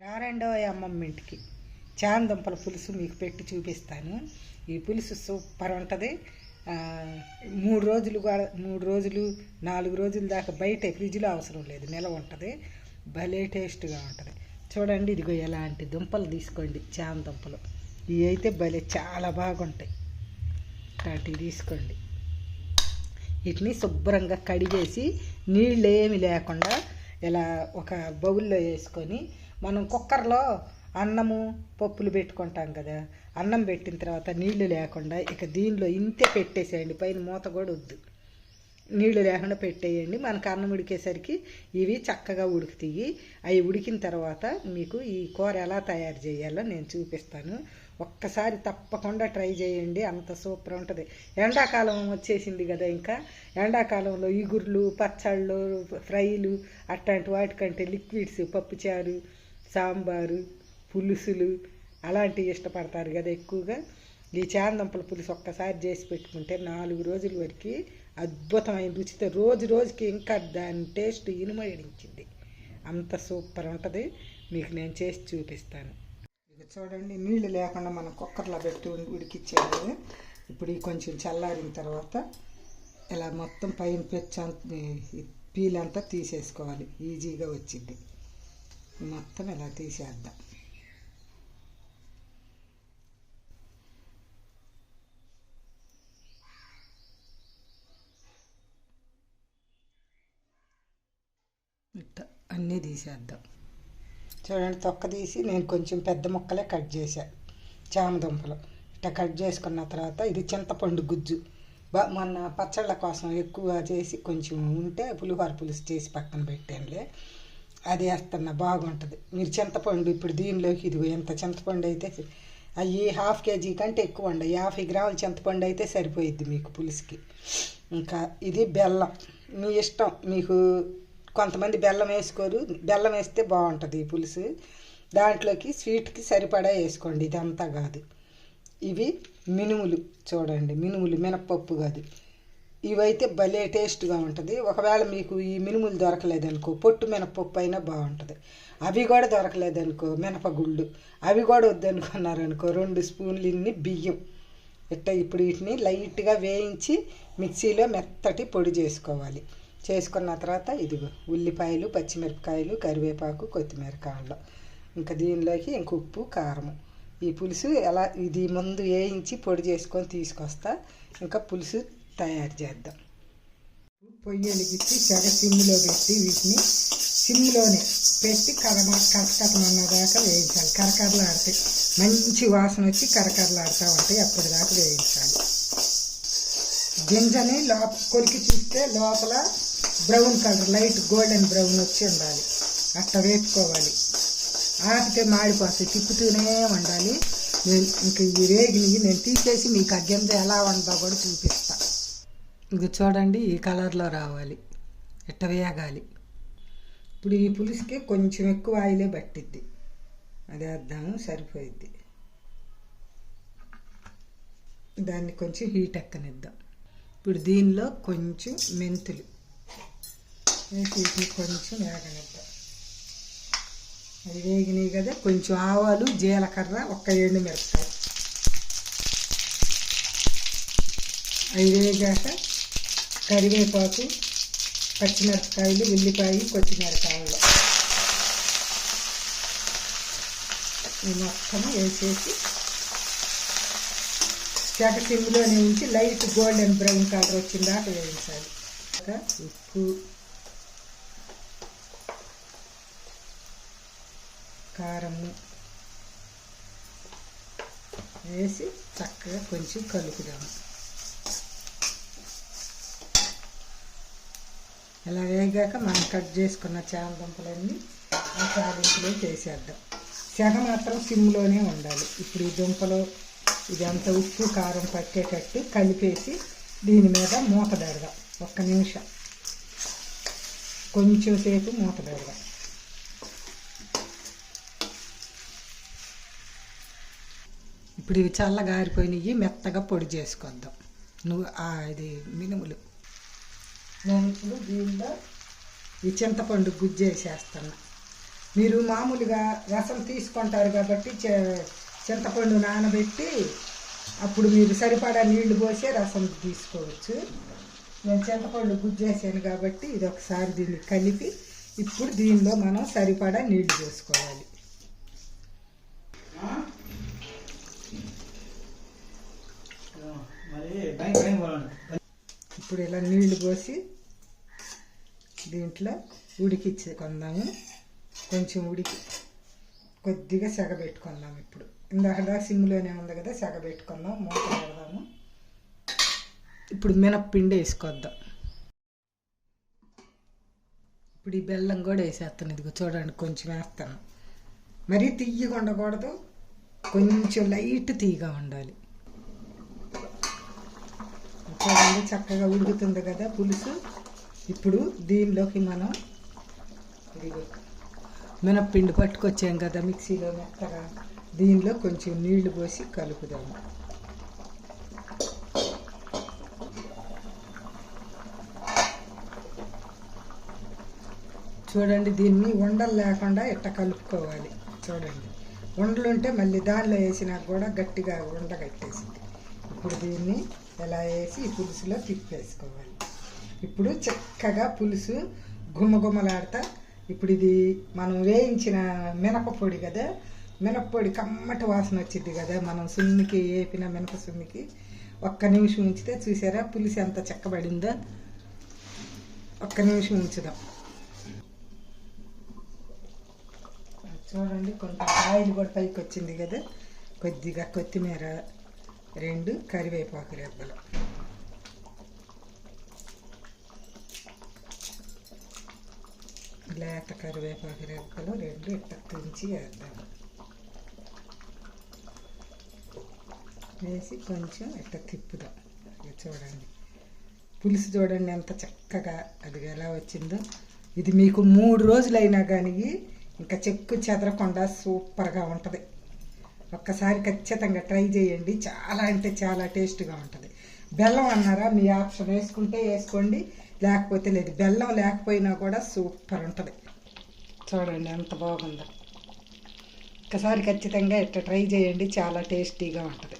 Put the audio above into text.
రారెండో అమ్మమ్మ ఇంటికి చాందుంపల పులుసు మీకు పెట్టి చూపిస్తాను. ఈ పులుసు సూపర్ ఉంటుంది. మూడు రోజులు కూడా మూడు రోజులు నాలుగు రోజుల దాకా బయట ఫ్రిడ్జ్లో అవసరం లేదు. నిలవ ఉంటుంది. భలే టేస్ట్గా ఉంటుంది. చూడండి ఇదిగో ఎలాంటి దుంపలు తీసుకోండి చాందుంపలు. ఇవి అయితే భలే చాలా బాగుంటాయి. ఇట్లాంటివి తీసుకోండి. వీటిని శుభ్రంగా కడిగేసి నీళ్ళు ఏమి లేకుండా ఇలా ఒక బౌల్లో వేసుకొని మనం కుక్కర్లో అన్నము పప్పులు పెట్టుకుంటాం కదా అన్నం పెట్టిన తర్వాత నీళ్ళు లేకుండా ఇక దీనిలో ఇంతే పెట్టేసేయండి పైన మూత కూడా వద్దు. నీళ్ళు లేకుండా పెట్టేయండి మనకు అన్నం ఉడికేసరికి ఇవి చక్కగా ఉడుకుతాయి. అవి ఉడికిన తర్వాత మీకు ఈ కూర ఎలా తయారు చేయాలో నేను చూపిస్తాను. ఒక్కసారి తప్పకుండా ట్రై చేయండి అంత సూపర్ ఉంటుంది. ఎండాకాలం వచ్చేసింది కదా ఇంకా. ఎండాకాలంలో ఇగుర్లు పచ్చళ్ళు ఫ్రైలు అట్లాంటి వాటికంటే లిక్విడ్స్ పప్పుచారు సాంబారు పులుసులు అలాంటివి ఇష్టపడతారు కదా ఎక్కువగా. ఈ చాందంపల పులుసు ఒక్కసారి చేసి పెట్టుకుంటే నాలుగు రోజుల వరకు అద్భుతమైన రుచితో రోజు రోజుకి ఇంకా దాని టేస్ట్ ఇనుమడించింది అంత సూపర్ ఉంటుంది. మీకు నేను చేసి చూపిస్తాను. ఇక చూడండి నీళ్ళు లేకుండా మనం కుక్కర్లో పెట్టి ఉడికిచ్చేది. ఇప్పుడు కొంచెం చల్లారిన తర్వాత ఇలా మొత్తం పైన పెచ్చ పీలంతా తీసేసుకోవాలి. ఈజీగా వచ్చింది. మొత్తం ఇలా తీసేద్దాం. ఇట్ట అన్నీ తీసేద్దాం. చూడండి తొక్క తీసి నేను కొంచెం పెద్ద ముక్కలే కట్ చేశా చామదుంపలు. ఇట్లా కట్ చేసుకున్న తర్వాత ఇది చింతపండు గుజ్జు. బా మొన్న పచ్చళ్ళ కోసం ఎక్కువ చేసి కొంచెం ఉంటే పులిహోర పులుసు చేసి పక్కన పెట్టానులే. అది వేస్తున్నా బాగుంటుంది. మీరు చింతపండు ఇప్పుడు దీనిలోకి ఇదిగో ఎంత చింతపండు అయితే అవి హాఫ్ కేజీ కంటే ఎక్కువ ఉండే యాభై గ్రాముల చింతపండు అయితే సరిపోయిద్ది మీకు పులుసుకి. ఇంకా ఇది బెల్లం. మీ ఇష్టం మీకు కొంతమంది బెల్లం వేసుకోరు బెల్లం వేస్తే బాగుంటుంది ఈ పులుసు. దాంట్లోకి స్వీట్కి సరిపడా వేసుకోండి ఇదంతా కాదు. ఇవి మినుములు చూడండి మినుములు మినప్పప్పు కాదు. ఇవైతే భలే టేస్ట్గా ఉంటుంది. ఒకవేళ మీకు ఈ మినుములు దొరకలేదనుకో పొట్టు మినపప్పు అయినా బాగుంటుంది. అవి కూడా దొరకలేదనుకో మినపగుళ్ళు అవి కూడా వద్దనుకున్నారనుకో రెండు స్పూన్లు ఇన్ని బియ్యం. ఇట్ట ఇప్పుడు వీటిని లైట్గా వేయించి మిక్సీలో మెత్తటి పొడి చేసుకోవాలి. చేసుకున్న తర్వాత ఇదిగో ఉల్లిపాయలు పచ్చిమిరపకాయలు కరివేపాకు కొత్తిమీర కాళ్ళు. ఇంకా దీనిలోకి ఇంక ఉప్పు కారము. ఈ పులుసు ఎలా ఇది ముందు వేయించి పొడి చేసుకొని తీసుకొస్తా. ఇంకా పులుసు తయారు చేద్దాం. పొయ్యి వెలిగించి చెర సిమ్లో పెట్టి వీటిని సిమ్లోనే పెట్టి కరమ కరకరమన్నదాకా వేయించాలి. కరకరలాడితే మంచి వాసన వచ్చి కరకరలాడుతూ ఉంటాయి అప్పటిదాకా వేయించాలి. గింజని లోప కొరికి చూస్తే లోపల brown colour light golden brown వచ్చి ఉండాలి. అట్లా వేపుకోవాలి. ఆపితే మాడిపోతాయి తిప్పుతూనే ఉండాలి. నేను ఇంక ఈ రేగిని నేను తీసేసి మీకు ఆ గింజ ఎలా ఉందో కూడా చూపిస్తాను ఇది చూడండి ఈ కలర్లో రావాలి. ఇట్ట వేయగాలి ఇప్పుడు ఈ పులుసుకి కొంచెం ఎక్కువ ఆయిలే పట్టిద్ది. అది అర్థం? సరిపోయిద్ది. దాన్ని కొంచెం హీట్ ఎక్కనిద్దాం. ఇప్పుడు దీనిలో కొంచెం మెంతులు వేసి కొంచెం వేగనిద్దాం. అది వేగినాయి కదా కొంచెం ఆవాలు జీలకర్ర ఒక్క ఎండు మిరపకాయ. అవి వేగాక కరివేపాకు పచ్చిమిరపకాయలు ఉల్లిపాయ కొత్తిమిరకాయలు ఈ మొత్తం వేసేసి చెట సిమ్లోనే ఉంచి లైట్ గోల్డెన్ బ్రౌన్ కలర్ వచ్చిన దాకా వేయించాలి. ఇంకా ఉప్పు కారము వేసి చక్కగా కొంచెం కలుపుదాము. ఇలా వేగాక మనం కట్ చేసుకున్న చామదుంపలన్నీ ఆ తాలింపులో వేసేద్దాం సెగ మాత్రం సిమ్లోనే ఉండాలి. ఇప్పుడు ఈ దుంపలు ఇదంతా ఉప్పు కారం పట్టేటట్టు కలిపేసి దీని మీద మూత పెడదాం. ఒక్క నిమిషం. కొంచెం సేపు మూత పెడదాం. ఇప్పుడు ఇవి చల్లగారిపోయినవి మెత్తగా పొడి చేసుకొద్దాం. నువ్వు ఇది మినుములు. నేను ఇప్పుడు దీనిలో ఈ చింతపండు గుజ్జు వేసేస్తున్నా. మీరు మామూలుగా రసం తీసుకుంటారు కాబట్టి చింతపండు నానబెట్టి అప్పుడు మీరు సరిపడా నీళ్ళు పోసే రసం తీసుకోవచ్చు. నేను చింతపండు గుజ్జేసాను కాబట్టి ఇది ఒకసారి దీన్ని కలిపి ఇప్పుడు దీనిలో మనం సరిపడా నీళ్ళు పోసుకోవాలి. ఇప్పుడు ఇలా నీళ్ళు పోసి దీంట్లో ఉడికిచ్చి కొందాము కొంచెం ఉడికి కొద్దిగా సెగ పెట్టుకుందాం ఇప్పుడు. ఇందాక సిమ్లోనే ఉంది కదా సెగ పెట్టుకుందాం మూత పెడదాము. ఇప్పుడు మినప్పిండి వేసుకొద్దాం. ఇప్పుడు ఈ బెల్లం కూడా వేసేస్తాను ఇదిగో చూడండి కొంచెం వేస్తాను. మరీ తీయగా ఉండకూడదు కొంచెం లైట్ తీయగా ఉండాలి. చూడండి చక్కగా ఉడుకుతుంది కదా పులుసు. ఇప్పుడు దీనిలోకి మనం ఇదిగో మినప్పిండి పట్టుకొచ్చాం కదా మిక్సీలో మెత్తగా. దీనిలో కొంచెం నీళ్ళు పోసి కలుపుదాము. చూడండి దీన్ని ఉండలు లేకుండా ఇట్ట కలుపుకోవాలి? చూడండి. ఉండలు ఉంటే మళ్ళీ దానిలో వేసినా కూడా గట్టిగా ఉండగట్టేసింది ఇప్పుడు దీన్ని ఎలా వేసి ఈ పులుసులో తిప్పేసుకోవాలి. ఇప్పుడు చక్కగా పులుసు గుమ్మగుమ్మలాడతా ఇప్పుడు ఇది మనం వేయించిన మినపపొడి కదా మినప్పొడి కమ్మటి వాసన వచ్చింది కదా మనం సున్నికి వేపిన మినప సున్నికి. ఒక్క నిమిషం ఉంచితే చూసారా పులుసు ఎంత చెక్కబడిందో? ఒక్క నిమిషం ఉంచుదాం. చూడండి కొంత ఆయిల్ కూడా పైకి వచ్చింది కదా. కొద్దిగా కొత్తిమీర రెండు కరివేపాకు రెబ్బలు. లేత కరివేపాకు రెబ్బలు రెండు ఇట్ట తుంచి వేద్దాం. వేసి కొంచెం ఇట్ట తిప్పుదాం. చూడండి. పులుసు చూడండి ఎంత చక్కగా. అది ఎలా వచ్చిందో. ఇది మీకు మూడు రోజులైనా కానీ ఇంకా చెక్కు చెదరకుండా సూపర్గా ఉంటుంది. ఒక్కసారి ఖచ్చితంగా ట్రై చేయండి. చాలా అంటే చాలా టేస్ట్గా ఉంటుంది. బెల్లం అన్నారా? మీ ఆప్షన్ వేసుకుంటే వేసుకోండి. లేకపోతే లేదు. బెల్లం లేకపోయినా కూడా సూపర్ ఉంటుంది. చూడండి ఎంత బాగుందో. ఒకసారి ఖచ్చితంగా ఇట్లా ట్రై చేయండి. చాలా టేస్టీగా ఉంటుంది.